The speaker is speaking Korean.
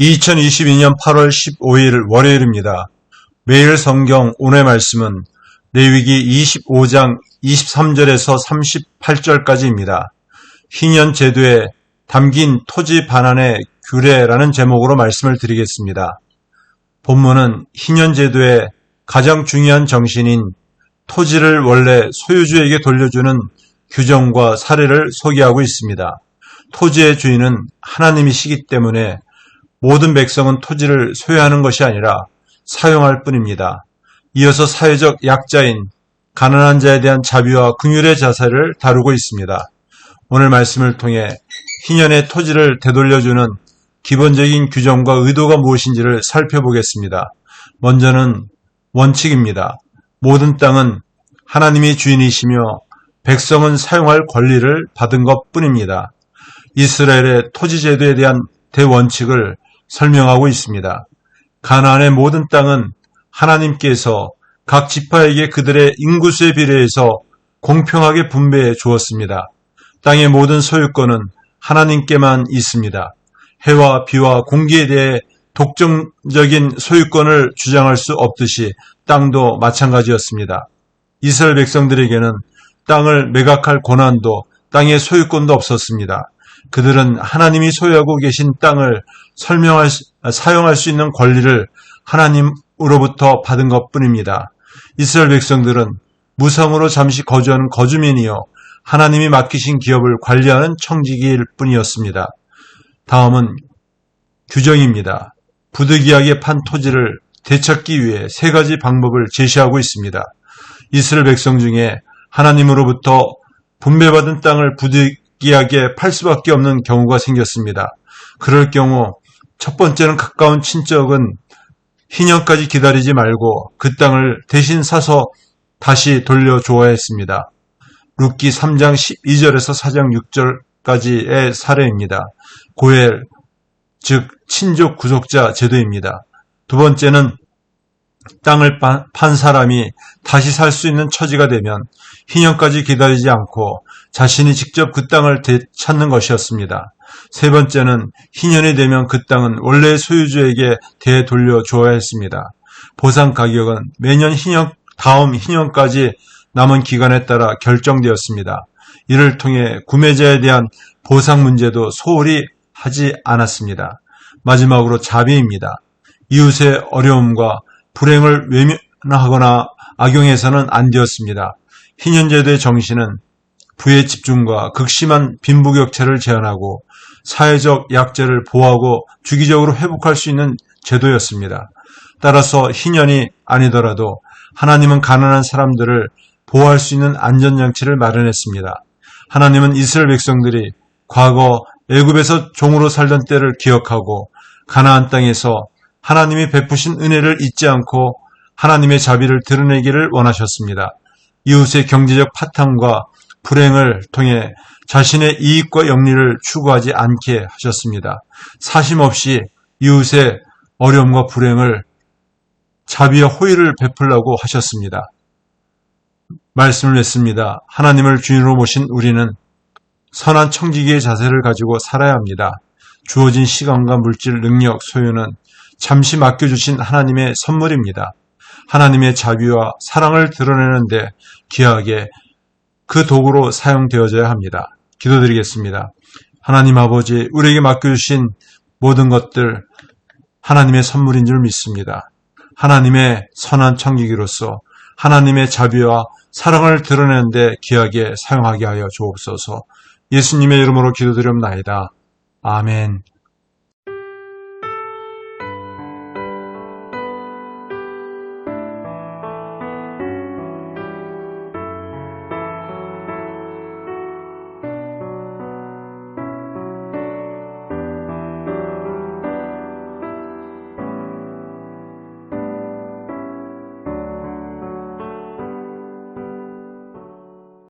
2022년 8월 15일 월요일입니다. 매일 성경 오늘 말씀은 레위기 25장 23절에서 38절까지입니다. 희년 제도에 담긴 토지 반환의 규례라는 제목으로 말씀을 드리겠습니다. 본문은 희년 제도의 가장 중요한 정신인 토지를 원래 소유주에게 돌려주는 규정과 사례를 소개하고 있습니다. 토지의 주인은 하나님이시기 때문에 모든 백성은 토지를 소유하는 것이 아니라 사용할 뿐입니다. 이어서 사회적 약자인 가난한 자에 대한 자비와 긍휼의 자세를 다루고 있습니다. 오늘 말씀을 통해 희년의 토지를 되돌려주는 기본적인 규정과 의도가 무엇인지를 살펴보겠습니다. 먼저는 원칙입니다. 모든 땅은 하나님이 주인이시며 백성은 사용할 권리를 받은 것 뿐입니다. 이스라엘의 토지 제도에 대한 대원칙을 설명하고 있습니다. 가나안의 모든 땅은 하나님께서 각 지파에게 그들의 인구수에 비례해서 공평하게 분배해 주었습니다. 땅의 모든 소유권은 하나님께만 있습니다. 해와 비와 공기에 대해 독점적인 소유권을 주장할 수 없듯이 땅도 마찬가지였습니다. 이스라엘 백성들에게는 땅을 매각할 권한도 땅의 소유권도 없었습니다. 그들은 하나님이 소유하고 계신 땅을 설명할 사용할 수 있는 권리를 하나님으로부터 받은 것 뿐입니다. 이스라엘 백성들은 무성으로 잠시 거주하는 거주민이요 하나님이 맡기신 기업을 관리하는 청지기일 뿐이었습니다. 다음은 규정입니다. 부득이하게 판 토지를 되찾기 위해 세 가지 방법을 제시하고 있습니다. 이스라엘 백성 중에 하나님으로부터 분배받은 땅을 부득 느끼하게 팔 수밖에 없는 경우가 생겼습니다. 그럴 경우 첫 번째는 가까운 친척은 희년까지 기다리지 말고 그 땅을 대신 사서 다시 돌려주어야 했습니다. 룻기 3장 12절에서 4장 6절까지의 사례입니다. 고엘, 즉 친족 구속자 제도입니다. 두 번째는 땅을 판 사람이 다시 살 수 있는 처지가 되면 희년까지 기다리지 않고 자신이 직접 그 땅을 되찾는 것이었습니다. 세 번째는 희년이 되면 그 땅은 원래 소유주에게 되돌려 주어야 했습니다. 보상 가격은 매년 희년 다음 희년까지 남은 기간에 따라 결정되었습니다. 이를 통해 구매자에 대한 보상 문제도 소홀히 하지 않았습니다. 마지막으로 자비입니다. 이웃의 어려움과 불행을 외면하거나 악용해서는 안 되었습니다. 희년제도의 정신은 부의 집중과 극심한 빈부격차를 제한하고 사회적 약자를 보호하고 주기적으로 회복할 수 있는 제도였습니다. 따라서 희년이 아니더라도 하나님은 가난한 사람들을 보호할 수 있는 안전장치를 마련했습니다. 하나님은 이스라엘 백성들이 과거 애굽에서 종으로 살던 때를 기억하고 가나안 땅에서 하나님이 베푸신 은혜를 잊지 않고 하나님의 자비를 드러내기를 원하셨습니다. 이웃의 경제적 파탄과 불행을 통해 자신의 이익과 영리를 추구하지 않게 하셨습니다. 사심 없이 이웃의 어려움과 불행을 자비와 호의를 베풀라고 하셨습니다. 말씀을 냈습니다. 하나님을 주인으로 모신 우리는 선한 청지기의 자세를 가지고 살아야 합니다. 주어진 시간과 물질, 능력, 소유는 잠시 맡겨주신 하나님의 선물입니다. 하나님의 자비와 사랑을 드러내는데 귀하게 그 도구로 사용되어져야 합니다. 기도드리겠습니다. 하나님 아버지, 우리에게 맡겨주신 모든 것들 하나님의 선물인 줄 믿습니다. 하나님의 선한 청기기로서 하나님의 자비와 사랑을 드러내는데 귀하게 사용하게 하여 주옵소서 예수님의 이름으로 기도드립나이다. 아멘.